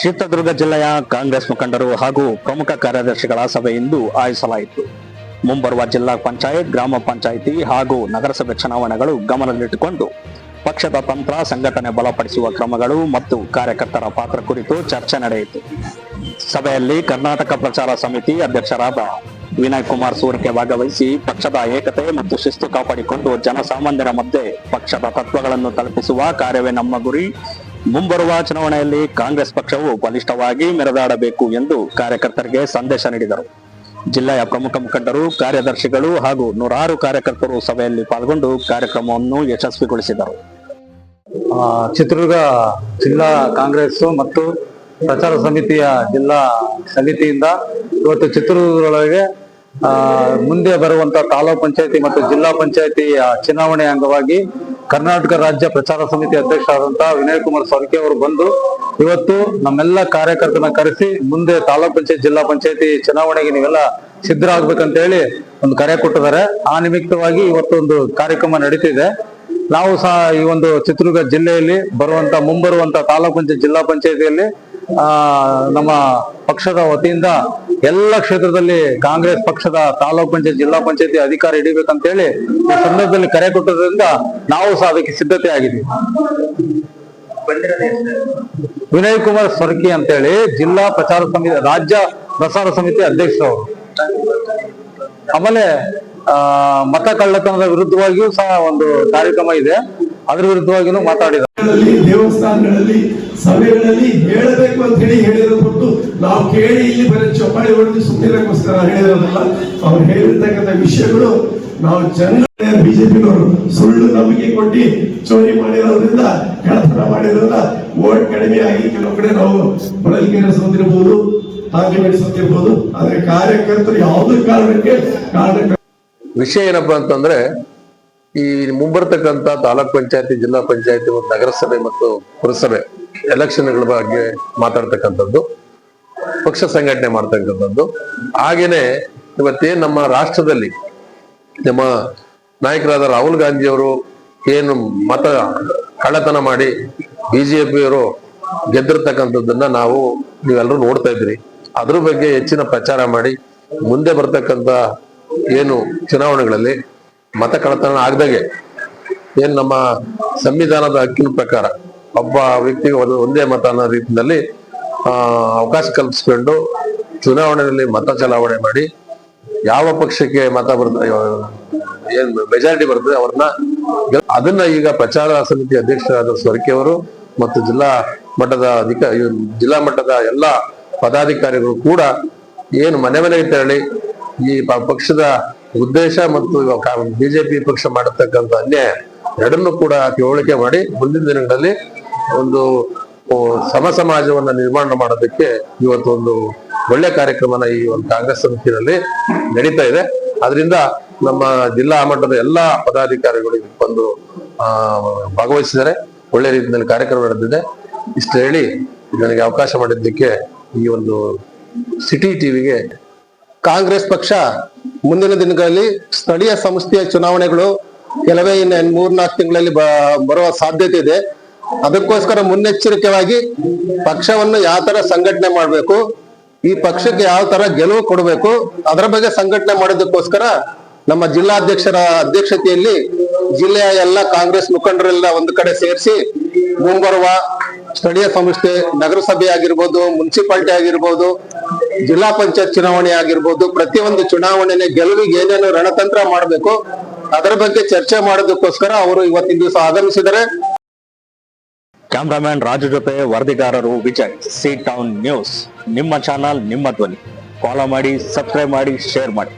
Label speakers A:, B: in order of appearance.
A: ಚಿತ್ರದುರ್ಗ ಜಿಲ್ಲೆಯ ಕಾಂಗ್ರೆಸ್ ಮುಖಂಡರು ಹಾಗೂ ಪ್ರಮುಖ ಕಾರ್ಯದರ್ಶಿಗಳ ಸಭೆ ಇಂದು ಆಯೋಜಿಸಲಾಯಿತು. ಮುಂಬರುವ ಜಿಲ್ಲಾ ಪಂಚಾಯತ್, ಗ್ರಾಮ ಪಂಚಾಯಿತಿ ಹಾಗೂ ನಗರಸಭೆ ಚುನಾವಣೆಗಳು ಗಮನದಲ್ಲಿಟ್ಟುಕೊಂಡು ಪಕ್ಷದ ತಂತ್ರ, ಸಂಘಟನೆ ಬಲಪಡಿಸುವ ಕ್ರಮಗಳು ಮತ್ತು ಕಾರ್ಯಕರ್ತರ ಪಾತ್ರ ಕುರಿತು ಚರ್ಚೆ ನಡೆಯಿತು. ಸಭೆಯಲ್ಲಿ ಕರ್ನಾಟಕ ಪ್ರಚಾರ ಸಮಿತಿ ಅಧ್ಯಕ್ಷರಾದ ವಿನಯ್ ಕುಮಾರ್ ಸೂರ್ಕೆ ಭಾಗವಹಿಸಿ ಪಕ್ಷದ ಏಕತೆ ಮತ್ತು ಶಿಸ್ತು ಕಾಪಾಡಿಕೊಂಡು ಜನಸಾಮಾನ್ಯರ ಮಧ್ಯೆ ಪಕ್ಷದ ತತ್ವಗಳನ್ನು ತಲುಪಿಸುವ ಕಾರ್ಯವೇ ನಮ್ಮ ಗುರಿ. ಮುಂಬರುವ ಚುನಾವಣೆಯಲ್ಲಿ ಕಾಂಗ್ರೆಸ್ ಪಕ್ಷವು ಬಲಿಷ್ಠವಾಗಿ ಮೆರೆದಾಡಬೇಕು ಎಂದು ಕಾರ್ಯಕರ್ತರಿಗೆ ಸಂದೇಶ ನೀಡಿದರು. ಜಿಲ್ಲೆಯ ಪ್ರಮುಖ ಮುಖಂಡರು, ಕಾರ್ಯದರ್ಶಿಗಳು ಹಾಗೂ ನೂರಾರು ಕಾರ್ಯಕರ್ತರು ಸಭೆಯಲ್ಲಿ ಪಾಲ್ಗೊಂಡು ಕಾರ್ಯಕ್ರಮವನ್ನು ಯಶಸ್ವಿಗೊಳಿಸಿದರು.
B: ಚಿತ್ರದುರ್ಗ ಜಿಲ್ಲಾ ಕಾಂಗ್ರೆಸ್ ಮತ್ತು ಪ್ರಚಾರ ಸಮಿತಿಯ ಜಿಲ್ಲಾ ಸಮಿತಿಯಿಂದ ಇವತ್ತು ಚಿತ್ರದುರ್ಗದೊಳಗೆ ಮುಂದೆ ಬರುವಂತ ತಾಲೂಕ್ ಪಂಚಾಯತಿ ಮತ್ತು ಜಿಲ್ಲಾ ಪಂಚಾಯತಿಯ ಚುನಾವಣೆ ಅಂಗವಾಗಿ ಕರ್ನಾಟಕ ರಾಜ್ಯ ಪ್ರಚಾರ ಸಮಿತಿ ಅಧ್ಯಕ್ಷರಾದಂತಹ ವಿನಯ್ ಕುಮಾರ್ ಸೊರಕೆ ಅವರು ಬಂದು ಇವತ್ತು ನಮ್ಮೆಲ್ಲ ಕಾರ್ಯಕರ್ತನ ಕರೆಸಿ ಮುಂದೆ ತಾಲೂಕ್ ಪಂಚಾಯತ್, ಜಿಲ್ಲಾ ಪಂಚಾಯತಿ ಚುನಾವಣೆಗೆ ನೀವೆಲ್ಲ ಸಿದ್ಧರಾಗ್ಬೇಕಂತ ಹೇಳಿ ಒಂದು ಕರೆ ಕೊಟ್ಟಿದ್ದಾರೆ. ಆ ನಿಮಿತ್ತವಾಗಿ ಇವತ್ತೊಂದು ಕಾರ್ಯಕ್ರಮ ನಡೀತಿದೆ. ನಾವು ಸಹ ಈ ಒಂದು ಚಿತ್ರದುರ್ಗ ಜಿಲ್ಲೆಯಲ್ಲಿ ಬರುವಂತ ಮುಂಬರುವಂತ ತಾಲೂಕ್ ಪಂಚಾಯತ್, ಜಿಲ್ಲಾ ಪಂಚಾಯತಿಯಲ್ಲಿ ನಮ್ಮ ಪಕ್ಷದ ವತಿಯಿಂದ ಎಲ್ಲ ಕ್ಷೇತ್ರದಲ್ಲಿ ಕಾಂಗ್ರೆಸ್ ಪಕ್ಷದ ತಾಲೂಕ್ ಪಂಚಾಯತ್, ಜಿಲ್ಲಾ ಪಂಚಾಯತಿ ಅಧಿಕಾರ ಹಿಡಿಬೇಕಂತ ಹೇಳಿ ಈ ಸಂದರ್ಭದಲ್ಲಿ ಕರೆ ಕೊಟ್ಟದ್ರಿಂದ ನಾವು ಸಹ ಅದಕ್ಕೆ ಸಿದ್ಧತೆ ಆಗಿದ್ದೀವಿ ವಿನಯ್ ಕುಮಾರ್ ಅಂತ ಅಂತೇಳಿ ಜಿಲ್ಲಾ ಪ್ರಚಾರ ಸಮಿತಿ, ರಾಜ್ಯ ಪ್ರಸಾರ ಸಮಿತಿ ಅಧ್ಯಕ್ಷರು ಆಮೇಲೆ ಮತ ಕಳ್ಳತನದ ವಿರುದ್ಧವಾಗಿಯೂ ಸಹ ಒಂದು ಕಾರ್ಯಕ್ರಮ ಇದೆ. ಅದ್ರ ವಿರುದ್ಧವಾಗಿ ಮಾತಾಡಿದ
C: ಗಳಲ್ಲಿ, ದೇವಸ್ಥಾನಗಳಲ್ಲಿ ಸಭೆಗಳಲ್ಲಿ ಹೇಳಬೇಕು ಅಂತ ಹೇಳಿ ಹೇಳಿರೋ ನಾವು ಕೇಳಿ ಇಲ್ಲಿ ಬರೀ ಚಪ್ಪಾಳಿ ಹೊಡೆದು ಸುತ್ತಿರಕ್ಕೋಸ್ಕರ ಹೇಳಿರೋದಲ್ಲ. ಅವ್ರು ಹೇಳಿರ್ತಕ್ಕಂಥ ವಿಷಯಗಳು ನಾವು ಜನ ಬಿಜೆಪಿನವರು ಸುಳ್ಳು ನಂಬಿಕೆ ಕೊಟ್ಟು ಚೋರಿ ಮಾಡಿರೋದ್ರಿಂದ ಕಳ್ಳತನ ಮಾಡಿರೋದ್ರಿಂದ ಓಟ್ ಕಡಿಮೆ ಆಗಿ ಕೆಲವು ಕಡೆ ನಾವು ಬಳಲ್ಕೆರೆ ಸೋತಿರ್ಬೋದು ಹಾಗೆ ಸೋತಿರ್ಬೋದು. ಆದ್ರೆ ಕಾರ್ಯಕರ್ತರು ಯಾವುದೇ ಕಾರಣಕ್ಕೆ ಕಾರಣ
D: ವಿಷಯ ಏನಪ್ಪಾ ಅಂತಂದ್ರೆ ಈ ಮುಂಬರ್ತಕ್ಕಂಥ ತಾಲೂಕ್ ಪಂಚಾಯತಿ, ಜಿಲ್ಲಾ ಪಂಚಾಯತಿ ಮತ್ತು ನಗರಸಭೆ ಮತ್ತು ಪುರಸಭೆ ಎಲೆಕ್ಷನ್ಗಳ ಬಗ್ಗೆ ಮಾತಾಡ್ತಕ್ಕಂಥದ್ದು, ಪಕ್ಷ ಸಂಘಟನೆ ಮಾಡ್ತಕ್ಕಂಥದ್ದು. ಹಾಗೇನೆ ಇವತ್ತೇನ್ ನಮ್ಮ ರಾಷ್ಟ್ರದಲ್ಲಿ ನಮ್ಮ ನಾಯಕರಾದ ರಾಹುಲ್ ಗಾಂಧಿ ಅವರು ಏನು ಮತ ಕಳ್ಳತನ ಮಾಡಿ ಬಿಜೆಪಿಯವರು ಗೆದ್ದಿರ್ತಕ್ಕಂಥದ್ದನ್ನ ನಾವು ನೀವೆಲ್ಲರೂ ನೋಡ್ತಾ ಇದ್ರಿ ಅದ್ರ ಬಗ್ಗೆ ಹೆಚ್ಚಿನ ಪ್ರಚಾರ ಮಾಡಿ ಮುಂದೆ ಬರ್ತಕ್ಕಂಥ ಏನು ಚುನಾವಣೆಗಳಲ್ಲಿ ಮತ ಕಳತನ ಆಗದಾಗೆ ಏನ್ ನಮ್ಮ ಸಂವಿಧಾನದ ಹಕ್ಕಿನ ಪ್ರಕಾರ ಒಬ್ಬ ವ್ಯಕ್ತಿಗೆ ಒಂದು ಮತ ಅನ್ನೋ ರೀತಿಯಲ್ಲಿ ಅವಕಾಶ ಕಲ್ಪಿಸ್ಕೊಂಡು ಚುನಾವಣೆಯಲ್ಲಿ ಮತ ಚಲಾವಣೆ ಮಾಡಿ ಯಾವ ಪಕ್ಷಕ್ಕೆ ಮತ ಬರ್ತದೆ ಏನ್ ಮೆಜಾರಿಟಿ ಬರ್ತದೆ ಅವ್ರನ್ನ ಅದನ್ನ ಈಗ ಪ್ರಚಾರ ಸಮಿತಿ ಅಧ್ಯಕ್ಷರಾದ ಸ್ವರ್ಕೆ ಅವರು ಮತ್ತು ಜಿಲ್ಲಾ ಮಟ್ಟದ ಅಧಿಕ ಜಿಲ್ಲಾ ಮಟ್ಟದ ಎಲ್ಲಾ ಪದಾಧಿಕಾರಿಗಳು ಕೂಡ ಏನು ಮನೆ ಮನೆಗೆ ತೆರಳಿ ಈ ಪಕ್ಷದ ಉದ್ದೇಶ ಮತ್ತು ಬಿಜೆಪಿ ಪಕ್ಷ ಮಾಡತಕ್ಕಂಥ ಅನ್ಯಾಯ ಎರಡನ್ನು ಕೂಡ ತಿಳುವಳಿಕೆ ಮಾಡಿ ಮುಂದಿನ ದಿನಗಳಲ್ಲಿ ಒಂದು ಸಮ ಸಮಾಜವನ್ನ ನಿರ್ಮಾಣ ಮಾಡೋದಕ್ಕೆ ಇವತ್ತು ಒಂದು ಒಳ್ಳೆ ಕಾರ್ಯಕ್ರಮನ ಈ ಒಂದು ಕಾಂಗ್ರೆಸ್ ಸಮಿತಿಯಲ್ಲಿ ನಡೀತಾ ಇದೆ. ಅದರಿಂದ ನಮ್ಮ ಜಿಲ್ಲಾ ಮಟ್ಟದ ಎಲ್ಲಾ ಪದಾಧಿಕಾರಿಗಳು ಬಂದು, ಆ, ಭಾಗವಹಿಸಿದ್ದಾರೆ. ಒಳ್ಳೆ ರೀತಿಯಲ್ಲಿ ಕಾರ್ಯಕ್ರಮ ನಡೆದಿದೆ. ಇಷ್ಟು ಹೇಳಿ ನನಗೆ ಅವಕಾಶ ಮಾಡಿದ್ದಕ್ಕೆ ಈ ಒಂದು ಸಿಟಿ ಟಿವಿಗೆ
E: ಕಾಂಗ್ರೆಸ್ ಪಕ್ಷ ಮುಂದಿನ ದಿನಗಳಲ್ಲಿ ಸ್ಥಳೀಯ ಸಂಸ್ಥೆಯ ಚುನಾವಣೆಗಳು ಕೆಲವೇ ಇನ್ನು ಮೂರ್ನಾಲ್ಕು ತಿಂಗಳಲ್ಲಿ ಬರುವ ಸಾಧ್ಯತೆ ಇದೆ. ಅದಕ್ಕೋಸ್ಕರ ಮುನ್ನೆಚ್ಚರಿಕೆವಾಗಿ ಪಕ್ಷವನ್ನು ಯಾವ ತರ ಸಂಘಟನೆ ಮಾಡಬೇಕು, ಈ ಪಕ್ಷಕ್ಕೆ ಯಾವ ತರ ಗೆಲುವು ಕೊಡಬೇಕು, ಅದರ ಬಗ್ಗೆ ಸಂಘಟನೆ ಮಾಡೋದಕ್ಕೋಸ್ಕರ ನಮ್ಮ ಜಿಲ್ಲಾಧ್ಯಕ್ಷರ ಅಧ್ಯಕ್ಷತೆಯಲ್ಲಿ ಜಿಲ್ಲೆಯ ಎಲ್ಲ ಕಾಂಗ್ರೆಸ್ ಮುಖಂಡರೆಲ್ಲ ಒಂದು ಕಡೆ ಸೇರಿಸಿ ಮುಂಬರುವ ಸ್ಥಳೀಯ ಸಂಸ್ಥೆ ನಗರಸಭೆ ಆಗಿರ್ಬೋದು ಮುನ್ಸಿಪಾಲ್ಟಿ ಆಗಿರ್ಬೋದು ಜಿಲ್ಲಾ ಪಂಚಾಯತ್ ಚುನಾವಣೆ ಆಗಿರ್ಬೋದು, ಪ್ರತಿಯೊಂದು ಚುನಾವಣೆನೆ ಗೆಲುವಿಗೆ ಏನೇನು ರಣತಂತ್ರ ಮಾಡಬೇಕು, ಅದರ ಬಗ್ಗೆ ಚರ್ಚೆ ಮಾಡೋದಕ್ಕೋಸ್ಕರ ಅವರು ಇವತ್ತಿನ ದಿವಸ ಆಗಮಿಸಿದರೆ
A: ಕ್ಯಾಮ್ರಾಮ್ಯಾನ್ ರಾಜು ಜೊತೆ ವರದಿಗಾರರು ವಿಜಯ್ ಸಿ ಟೌನ್ ನ್ಯೂಸ್ ನಿಮ್ಮ ಚಾನಲ್, ನಿಮ್ಮ ಧ್ವನಿ. ಫಾಲೋ ಮಾಡಿ ಸಬ್ಸ್ಕ್ರೈಬ್ ಮಾಡಿ ಶೇರ್ ಮಾಡಿ.